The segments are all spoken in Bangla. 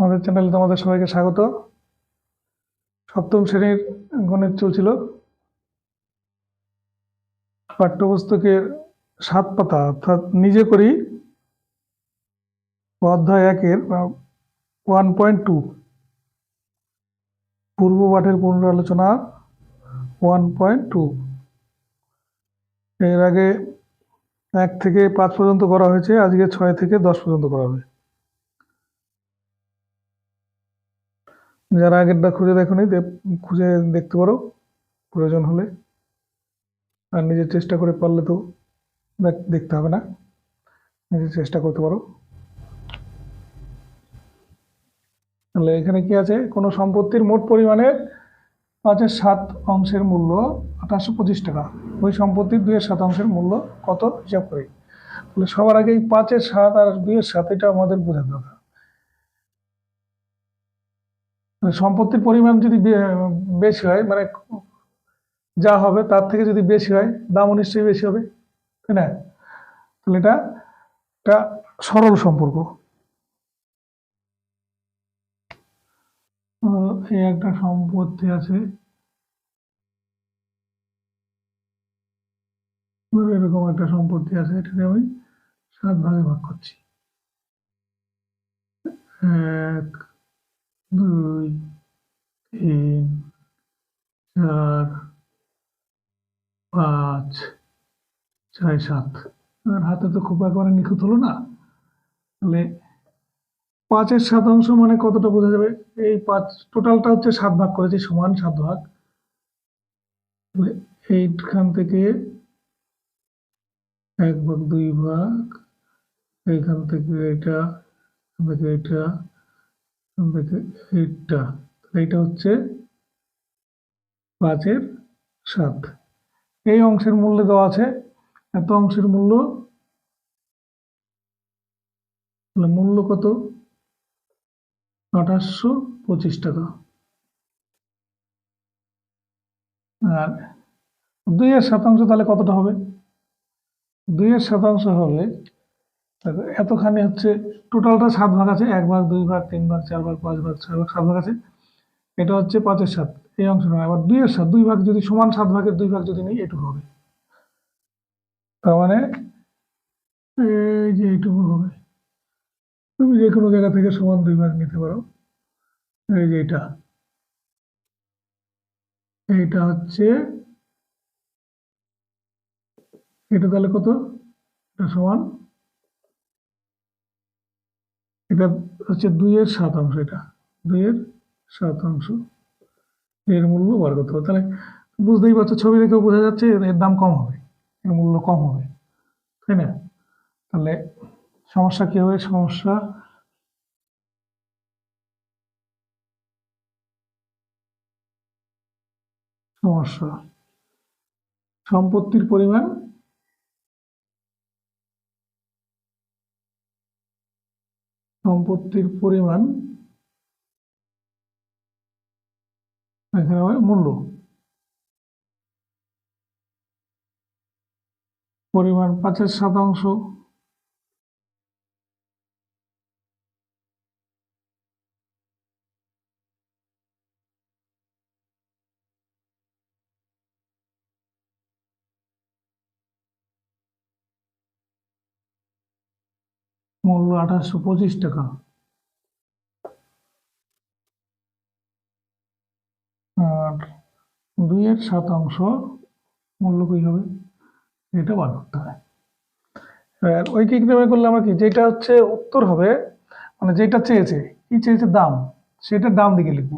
আমাদের চ্যানেলে তোমাদের সবাইকে স্বাগত। সপ্তম শ্রেণির গণিত চলছিল। পাঠ্যপুস্তকের সাত পাতা, অর্থাৎ নিজে করি। অধ্যায় একের ওয়ান পয়েন্ট টু পূর্ব পাঠের পুনরালোচনা ওয়ান পয়েন্ট টু এর আগে এক থেকে পাঁচ পর্যন্ত করা হয়েছে, আজকে ছয় থেকে দশ পর্যন্ত করা হবে। যারা আগেরটা খুঁজে দেখোনি, দে- খুঁজে দেখতে পারো, প্রয়োজন হলে। আর নিজের চেষ্টা করে পারলে তো দেখ- দেখতে হবে না। নিজের চেষ্টা করতে পারো। তাহলে এখানে কি আছে? কোনো সম্পত্তির মোট পরিমাণের পাঁচের সাত অংশের মূল্য আঠাশশো পঁচিশ টাকা। ওই সম্পত্তির দুইয়ের সাত অংশের মূল্য কত? হিসাব করি। তাহলে সবার আগে এই পাঁচের সাত আর দুইয়ের সাত, এটা আমাদের বোঝা দরকার সম্পত্তির পরিমাণ যদি বেশি হয় মানে যা হবে তার থেকে যদি বেশি হয়, দামও নিশ্চয়ই বেশি হবে, তাই না? তাহলে এটা একটা সরল সম্পর্ক। এই একটা সম্পত্তি আছে। এরকম একটা সম্পত্তি আছে, এটাকে আমি সাত ভাগে ভাগ করছি। এক, দুই তিন, চার, পাঁচ, ছয়, সাত। আর হাতে তো খুব একেবারে নিখুঁত হলো না। তাহলে পাঁচের শতাংশ মানে কতটা বোঝা যাবে? এই পাঁচ, টোটালটা হচ্ছে সাত ভাগ করেছি, সমান সাত ভাগ। এইখান থেকে এক ভাগ দুই ভাগ, এইখান থেকে এটা থেকে এটা থেকে এইটা। এটা হচ্ছে পাঁচের সাত। এই অংশের মূল্য দেওয়া আছে। এত অংশের মূল্য? মূল্য কত? আঠাশশো পঁচিশ টাকা। আর দুইয়ের শতাংশ তাহলে কতটা হবে? দুইয়ের শতাংশ হবে দেখো, এতখানি হচ্ছে টোটালটা সাত ভাগ আছে এক ভাগ দুই ভাগ তিন ভাগ চার ভাগ পাঁচ ভাগ ছয় ভাগ সাত ভাগ আছে। এটা হচ্ছে পাঁচের সাত, এই অংশ নয়। আবার দুইয়ের সাত, দুই ভাগ যদি সমান সাত ভাগের দুই ভাগ যদি নিই, এটুকু হবে। তার মানে এই যে এইটুকু হবে। তুমি যে কোনো জায়গা থেকে সমান দুই ভাগ নিতে পারো। এই যে এটা। এইটা হচ্ছে, এটা তাহলে কত? এটা সমান। এটা হচ্ছে দুইয়ের সাত অংশ এটা। দুইয়ের শতাংশ এর মূল্য বার করতে হবে। তাহলে বুঝতেই পারছ, ছবি দেখেও বোঝা যাচ্ছে এর দাম কম হবে, এর মূল্য কম হবে, তাই না? তাহলে সমস্যা কি হবে? সমস্যা সমস্যা। সম্পত্তির পরিমাণ সম্পত্তির পরিমাণ এখানে মূল্য। পরিমাণ পাঁচের শতাংশ। মূল্য আঠাশশো পঁচিশ টাকা। দুইয়ের শতাংশ মূল্য কী হবে? এটা বার করতে হবে। আর ওই কি করলে আমরা কি, যেটা হচ্ছে উত্তর হবে মানে যেটা চেয়েছে, কি চেয়েছে দাম সেটা ডান দিকে লিখব।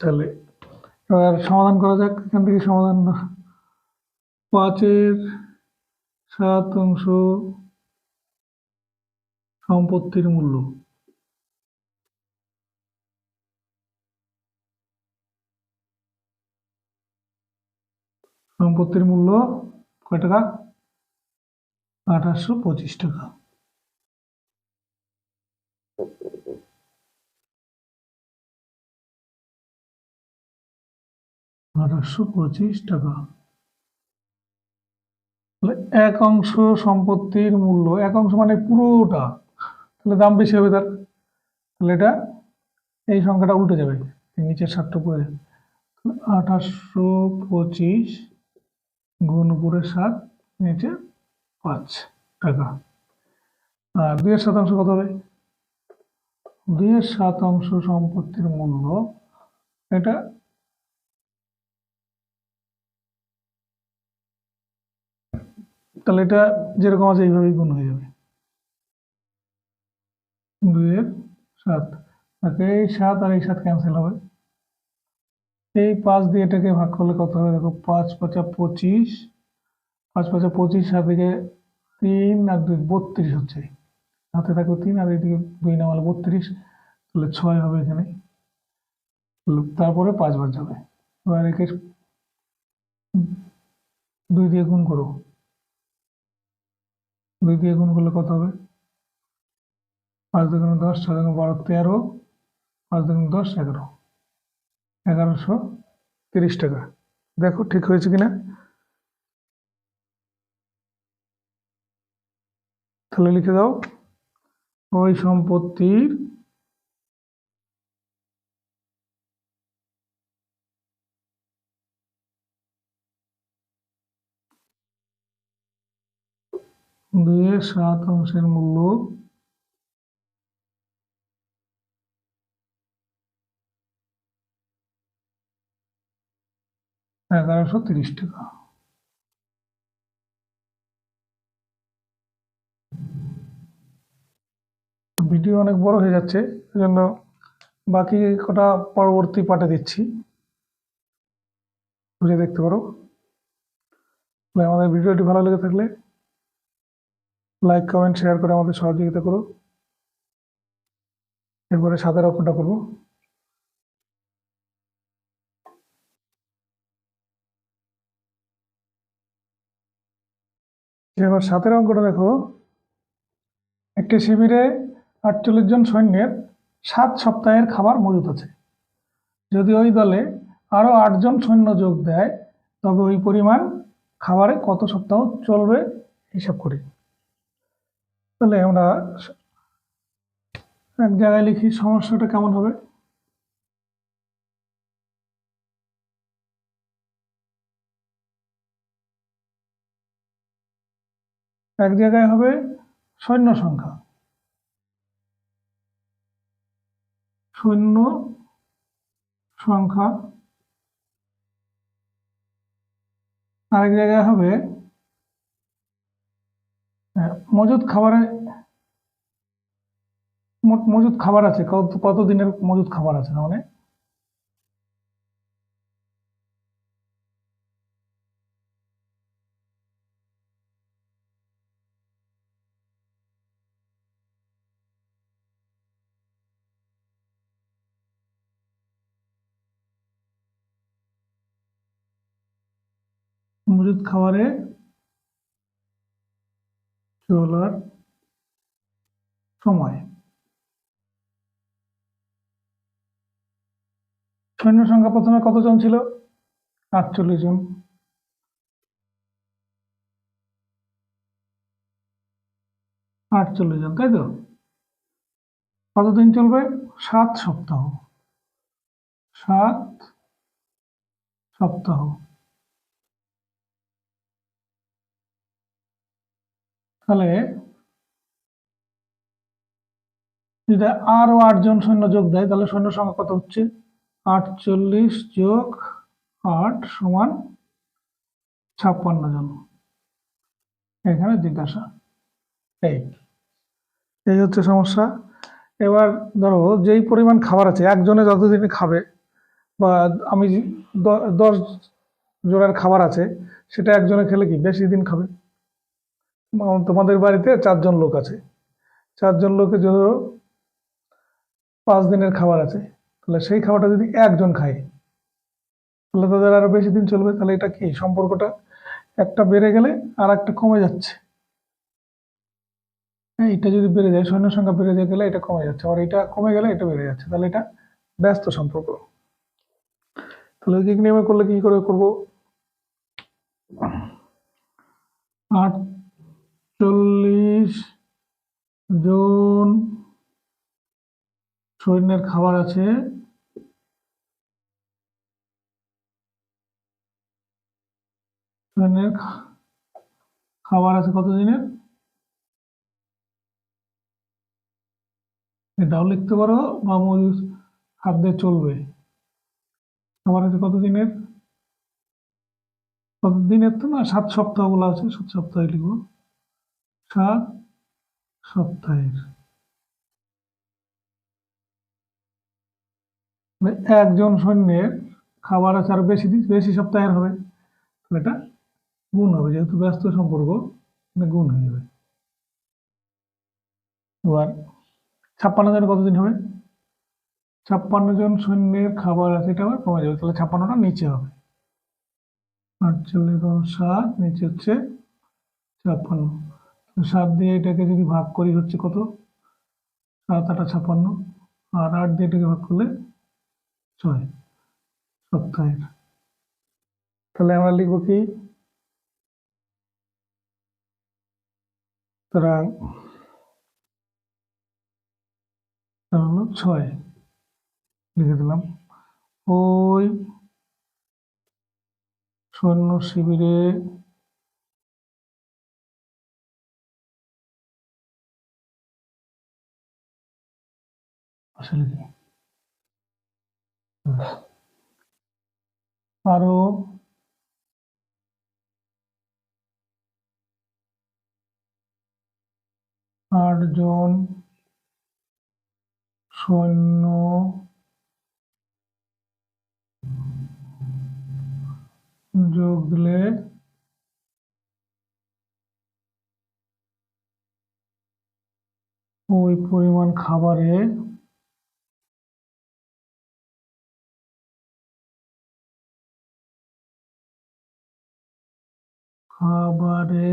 তাহলে এবার সমাধান করা যাক, এখান থেকে সমাধান পাঁচের সাত অংশ সম্পত্তির মূল্য। সম্পত্তির মূল্য কয় টাকা? আঠাশশো পঁচিশ টাকা। আঠাশশো পঁচিশ টাকা। তাহলে এক অংশ সম্পত্তির মূল্য, এক অংশ মানে পুরোটা। তাহলে দাম বেশি হবে তার। তাহলে এটা এই সংখ্যাটা উল্টে যাবে। নিচের সাতটা পড়ে আঠাশশো পঁচিশ গুণ উপরে সাত নিচে পাঁচ টাকা। আর দুইয়ের শতাংশ কত হবে? দুইয়ের শতাংশ সম্পত্তির মূল্য এটা তাহলে এটা যেরকম আছে এইভাবেই গুণ হয়ে যাবে। দুইয়ের সাত। এই সাত আর এই সাত ক্যান্সেল হবে। এই পাঁচ দিয়ে এটাকে ভাগ করলে কত হবে? দেখো, পাঁচ পাঁচা পঁচিশ, পাঁচ পাঁচা পঁচিশ, সাত দিকে তিন, আর দুই বত্রিশ হচ্ছে। হাতে থাকবে তিন, আর এদিকে দুই নামালে বত্রিশ, তাহলে ছয় হবে এখানে। তারপরে পাঁচ পাঁচবার যাবে। এবার একে দুই দিয়ে গুণ করো। দুই দিয়ে গুণ করলে কত হবে? পাঁচ দুগুণ দশ, ছয় দুগুণ বারো তেরো, পাঁচ দুগুণ দশ এগারো। এগারোশো তিরিশ টাকা। দেখো ঠিক হয়েছে কিনা? তাহলে লিখে দাও, ওই সম্পত্তির দুইয়ের সাত অংশের মূল্য এগারোশো তিরিশ টাকা ভিডিও অনেক বড় হয়ে যাচ্ছে সেজন্য বাকি কটা পরবর্তী পাঠে দিচ্ছি। বুঝে দেখতে পারো। আমাদের ভিডিওটি ভালো লেগে থাকলে লাইক কমেন্ট শেয়ার করে আমাদের সহযোগিতা করো। এরপরে সাতের অঙ্কটা করব। এবার সাতের অঙ্কটা দেখো, একটি শিবিরে আটচল্লিশ জন সৈন্যের সাত সপ্তাহের খাবার মজুত আছে। যদি ওই দলে আরও আটজন সৈন্য যোগ দেয়, তবে ওই পরিমাণ খাবারে কত সপ্তাহ চলবে হিসাব করি। তাহলে আমরা এক জায়গায় লিখি সমস্যাটা কেমন হবে? এক জায়গায় হবে সৈন্য সংখ্যা। সৈন্য সংখ্যা। আরেক জায়গায় হবে আহ, মজুদ খাবারে মোট মজুদ খাবার আছে কত কত দিনের মজুদ খাবার আছে মানে? মজুদ খাবারে চলার সময়। সৈন্য সংখ্যা প্রথমে কতজন ছিল? আটচল্লিশ জন। আটচল্লিশ জন, তাই তো? কতদিন চলবে? সাত সপ্তাহ। সাত সপ্তাহ। তাহলে যদি আরও আটজন সৈন্য যোগ দেয়, তাহলে সৈন্য সংখ্যা কত হচ্ছে? আটচল্লিশ যোগ আট সমান ছাপ্পান্ন জন। এখানে জিজ্ঞাসা। এই এই হচ্ছে সমস্যা। এবার ধরো, যেই পরিমাণ খাবার আছে, একজনে যতদিন খাবে, বা আমি দশ জনের খাবার আছে, সেটা একজনে খেলে কি বেশি দিন খাবে? তোমাদের বাড়িতে চারজন লোক আছে। চারজন লোকের জন্য পাঁচ দিনের খাবার আছে, তাহলে সেই খাবারটা যদি একজন খায়, তাহলে তাদের আরও বেশি দিন চলবে। তাহলে এটা কি? সম্পর্কটা একটা বেড়ে গেলে আর একটা কমে যাচ্ছে। হ্যাঁ এটা যদি বেড়ে যায় সৈন্য সংখ্যা বেড়ে যায় গেলে এটা কমে যাচ্ছে। আর এটা কমে গেলে এটা বেড়ে যাচ্ছে। তাহলে এটা ব্যস্ত সম্পর্ক। তাহলে ঐকিক নিয়মে করলে কি করে করব? করব আটচল্লিশ জন সৈন্যের খাবার আছে। সৈন্যের খাবার আছে কত দিনের? এটাও লিখতে পারো বা মজুদ হাত দিয়ে চলবে। খাবার আছে কত দিনের? কত দিনের তো না, সাত সপ্তাহ বলা আছে, সাত সপ্তাহে লিখব। সাত সপ্তাহের। মানে একজন সৈন্যের খাবার আছে আরও বেশি দিন, বেশি সপ্তাহের হবে। তাহলে এটা গুণ হবে, যেহেতু ব্যস্ত সম্পর্ক মানে গুণ হয়ে যাবে। এবার ছাপ্পান্ন জন কতদিন হবে? ছাপ্পান্ন জন সৈন্যের খাবার আছে, এটা আবার কমে যাবে। তাহলে ছাপ্পান্নটা নিচে হবে। আটচল্লিশ সাত, নিচে হচ্ছে ছাপ্পান্ন। সাত দিয়ে এটাকে যদি ভাগ করি হচ্ছে কত? সাত, আটা ছাপান্ন আর আট দিয়ে এটাকে ভাগ করলে ছয়, সপ্তাহের। তাহলে আমরা লিখব কি? হলো ছয় লিখে দিলাম। ওই সৈন্য শিবিরে আসলে কি আরও আটজন সৈন্য যোগ দিলে ওই পরিমাণ খাবারে খাবারে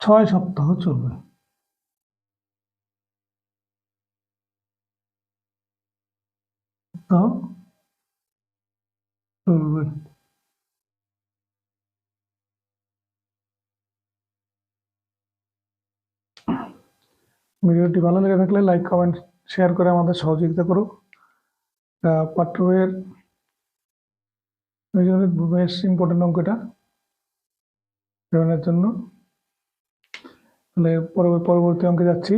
ছয় সপ্তাহ চলবে। সপ্তাহ চলবে। ভিডিওটি ভালো লেগে থাকলে লাইক কমেন্ট শেয়ার করে আমাদের সহযোগিতা করুক। পাঠ্য জন্য বেশ ইম্পর্টেন্ট অঙ্কটা। সেভেনের জন্য। তাহলে পরবর্তী অঙ্কে যাচ্ছি।